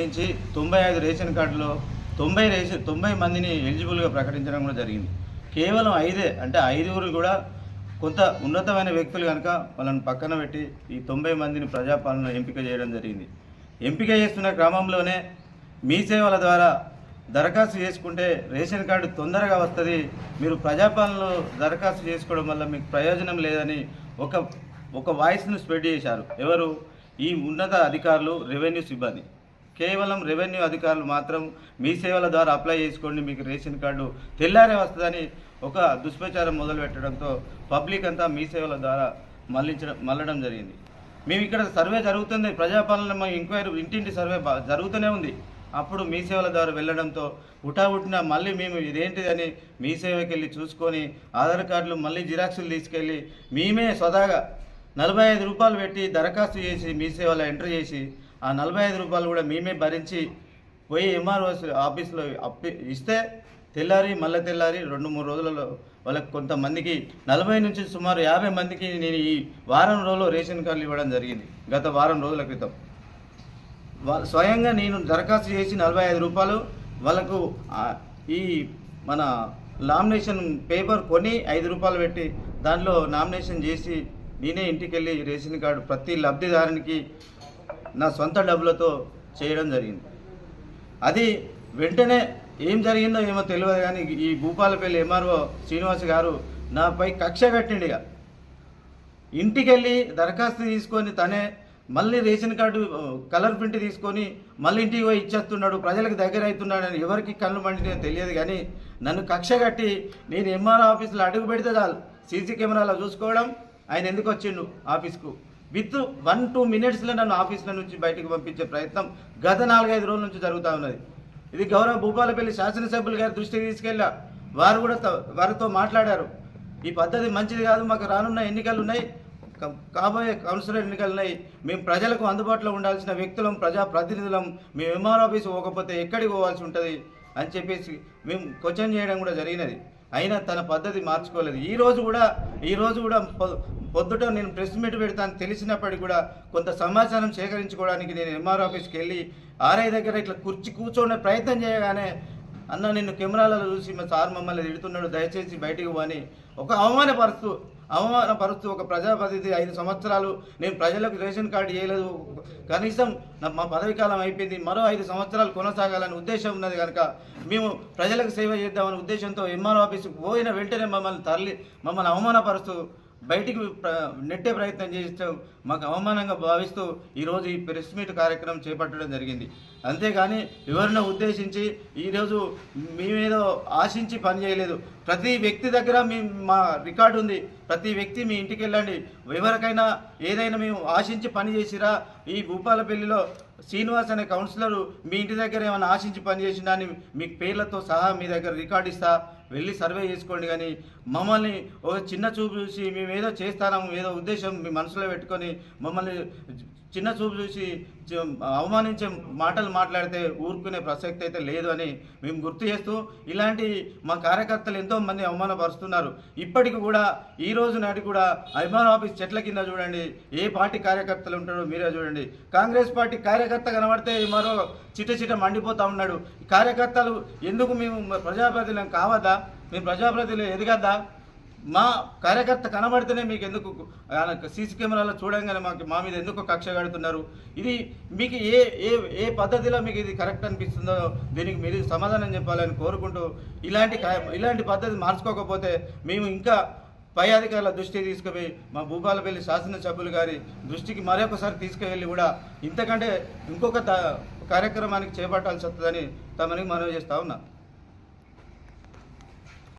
నుంచి తొంభై ఐదు రేషన్ కార్డులో తొంభై రేషన్ తొంభై మందిని ఎలిజిబుల్గా ప్రకటించడం కూడా జరిగింది. కేవలం ఐదే అంటే ఐదుగురు కూడా కొంత ఉన్నతమైన వ్యక్తులు కనుక వాళ్ళని పక్కన పెట్టి ఈ తొంభై మందిని ప్రజాపాలన ఎంపిక చేయడం జరిగింది. ఎంపిక చేస్తున్న క్రమంలోనే మీ సేవల ద్వారా దరఖాస్తు చేసుకుంటే రేషన్ కార్డు తొందరగా వస్తుంది. మీరు ప్రజాపాలనలో దరఖాస్తు చేసుకోవడం వల్ల మీకు ప్రయోజనం లేదని ఒక ఒక వాయిస్ను స్ప్రెడ్ చేశారు. ఎవరు? ఈ ఉన్నత అధికారులు రెవెన్యూ సిబ్బంది. కేవలం రెవెన్యూ అధికారులు మాత్రం మీ సేవల ద్వారా అప్లై చేసుకోండి మీకు రేషన్ కార్డు తెల్లారే వస్తుందని ఒక దుష్ప్రచారం మొదలు పెట్టడంతో పబ్లిక్ అంతా మీ సేవల ద్వారా మళ్ళించడం మళ్ళడం జరిగింది. మేము ఇక్కడ సర్వే జరుగుతుంది ప్రజాపాలన మా ఎంక్వైరీ ఇంటింటి సర్వే జరుగుతూనే ఉంది. అప్పుడు మీ సేవల ద్వారా వెళ్ళడంతో ఉటాబుట్టిన మళ్ళీ మేము ఇదేంటిది అని మీ సేవకి వెళ్ళి చూసుకొని ఆధార్ కార్డులు మళ్ళీ జిరాక్సులు తీసుకెళ్ళి మేమే స్వదాగా నలభై ఐదు రూపాయలు పెట్టి దరఖాస్తు చేసి మీ సేవలో ఎంటర్ చేసి ఆ నలభై ఐదు రూపాయలు కూడా మేమే భరించి పోయి ఎంఆర్ఓ ఆఫీస్లో అప్పి ఇస్తే తెల్లారి మళ్ళీ తెల్లారి రెండు మూడు రోజులలో వాళ్ళకి కొంతమందికి నలభై నుంచి సుమారు యాభై మందికి నేను ఈ వారం రోజుల్లో రేషన్ కార్డులు ఇవ్వడం జరిగింది గత వారం రోజుల క్రితం. స్వయంగా నేను దరఖాస్తు చేసి నలభై ఐదు రూపాయలు వాళ్ళకు ఈ మన లామినేషన్ పేపర్ కొని ఐదు రూపాయలు పెట్టి దాంట్లో నామినేషన్ చేసి నేనే ఇంటికి వెళ్ళి రేషన్ కార్డు ప్రతి లబ్ధిదారునికి నా సొంత డబ్బులతో చేయడం జరిగింది. అది వెంటనే ఏం జరిగిందో ఏమో తెలియదు కానీ ఈ భూపాలపల్లి ఎంఆర్ఓ శ్రీనివాస్ గారు నాపై కక్ష కట్టిండు ఇక. ఇంటికి వెళ్ళి దరఖాస్తు తీసుకొని తనే మళ్ళీ రేషన్ కార్డు కలర్ ప్రింట్ తీసుకొని మళ్ళీ ఇంటికి పోయి ఇచ్చేస్తున్నాడు ప్రజలకు దగ్గర అవుతున్నాడని ఎవరికి కళ్ళు మండినో తెలియదు కానీ నన్ను కక్ష కట్టి నేను ఎంఆర్ఓ ఆఫీసులో అడుగు పెడితే చాలు. సీసీ కెమెరాలో చూసుకోవడం ఆయన ఎందుకు వచ్చిండు ఆఫీస్కు? విత్ వన్ టూ మినిట్స్లో నన్ను ఆఫీస్ల నుంచి బయటకు పంపించే ప్రయత్నం గత నాలుగైదు రోజుల నుంచి జరుగుతూ ఉన్నది. ఇది గౌరవ భూపాలపల్లి శాసనసభ్యులు గారి దృష్టికి తీసుకెళ్ళా. వారు కూడా వారితో మాట్లాడారు. ఈ పద్ధతి మంచిది కాదు మాకు రానున్న ఎన్నికలు ఉన్నాయి కాబోయే కౌన్సిలర్ ఎన్నికలు ఉన్నాయి మేము ప్రజలకు అందుబాటులో ఉండాల్సిన వ్యక్తులం ప్రజా ప్రతినిధులం మేము ఎంఆర్ ఆఫీస్ పోకపోతే ఎక్కడికి పోవాల్సి ఉంటుంది అని చెప్పేసి మేము క్వశ్చన్ చేయడం కూడా జరిగినది. అయినా తన పద్ధతి మార్చుకోలేదు. ఈ రోజు కూడా ఈ రోజు కూడా పొద్దుట నేను ప్రెస్ మీట్ పెడతాను. తెలిసినప్పటికీ కూడా కొంత సమాచారం సేకరించుకోవడానికి నేను ఎంఆర్ ఆఫీస్కి వెళ్ళి ఆర్ఐ దగ్గర ఇట్లా కుర్చీ కూర్చోనే ప్రయత్నం చేయగానే అన్న నిన్ను కెమెరాలలో చూసి మా సార్ మమ్మల్ని తిడుతున్నాడు. దయచేసి బయటికి పోని. ఒక అవమానపరుస్తూ అవమానపరుస్తూ ఒక ప్రజాప్రతినిధి ఐదు సంవత్సరాలు నేను ప్రజలకు రేషన్ కార్డు చేయలేదు కనీసం మా పదవి కాలం అయిపోయింది. మరో ఐదు సంవత్సరాలు కొనసాగాలని ఉద్దేశం ఉన్నది కనుక మేము ప్రజలకు సేవ చేద్దామనే ఉద్దేశంతో ఎంఆర్ ఆఫీసుకు పోయిన వెంటనే మమ్మల్ని తరలి మమ్మల్ని అవమానపరుస్తూ బయటికి ప్ర- నెట్టే ప్రయత్నం చేస్తూ మాకు అవమానంగా భావిస్తూ ఈరోజు ఈ ప్రెస్ మీట్ కార్యక్రమం చేపట్టడం జరిగింది. అంతేగాని ఎవరినో ఉద్దేశించి ఈరోజు మేమేదో ఆశించి పని చేయలేదు. ప్రతి వ్యక్తి దగ్గర మీ మా రికార్డు ఉంది. ప్రతి వ్యక్తి మీ ఇంటికి వెళ్ళండి. ఎవరికైనా ఏదైనా మేము ఆశించి పని చేసిరా ఈ భూపాలపల్లిలో శ్రీనివాస్ అనే కౌన్సిలర్ మీ ఇంటి దగ్గర ఏమైనా ఆశించి పని చేసినా అని మీ పేర్లతో సహా మీ దగ్గర రికార్డు ఇస్తా వెళ్ళి సర్వే చేసుకోండి కానీ మమ్మల్ని ఒక చిన్న చూపు చూసి మేము ఏదో చేస్తాము ఏదో ఉద్దేశం మీ మనసులో పెట్టుకొని మమ్మల్ని చిన్న చూపు చూసి అవమానించే మాటలు మాట్లాడితే ఊరుకునే ప్రసక్తి అయితే లేదు అని మేము గుర్తు చేస్తూ ఇలాంటి మా కార్యకర్తలు ఎంతో మంది అవమానపరుస్తున్నారు. ఇప్పటికి కూడా ఈ రోజు నాటి కూడా అభిమాన ఆఫీస్ చెట్ల కింద చూడండి ఏ పార్టీ కార్యకర్తలు ఉంటారో మీరే చూడండి. కాంగ్రెస్ పార్టీ కార్యకర్త కనబడితే మరో చిట చిట మండిపోతూ ఉన్నాడు. కార్యకర్తలు ఎందుకు మేము ప్రజాప్రతినిధులం కావద్దా? మేము ప్రజాప్రతినిధులు ఎదగద్దా? మా కార్యకర్త కనబడితేనే మీకు ఎందుకు సీసీ కెమెరాలో చూడంగానే మాకు మా మీద ఎందుకు కక్ష కడుతున్నారు? ఇది మీకు ఏ ఏ ఏ పద్ధతిలో మీకు ఇది కరెక్ట్ అనిపిస్తుందో దీనికి మీరు సమాధానం చెప్పాలని కోరుకుంటూ ఇలాంటి ఇలాంటి పద్ధతి మార్చుకోకపోతే మేము ఇంకా పై అధికారుల దృష్టికి తీసుకుపోయి మా భూపాలపల్లి శాసనసభ్యులు గారి దృష్టికి మరొకసారి తీసుకువెళ్ళి కూడా ఇంతకంటే ఇంకొక కార్యక్రమానికి చేపట్టాల్సి వస్తుందని తమని మనవి చేస్తా ఉన్నా.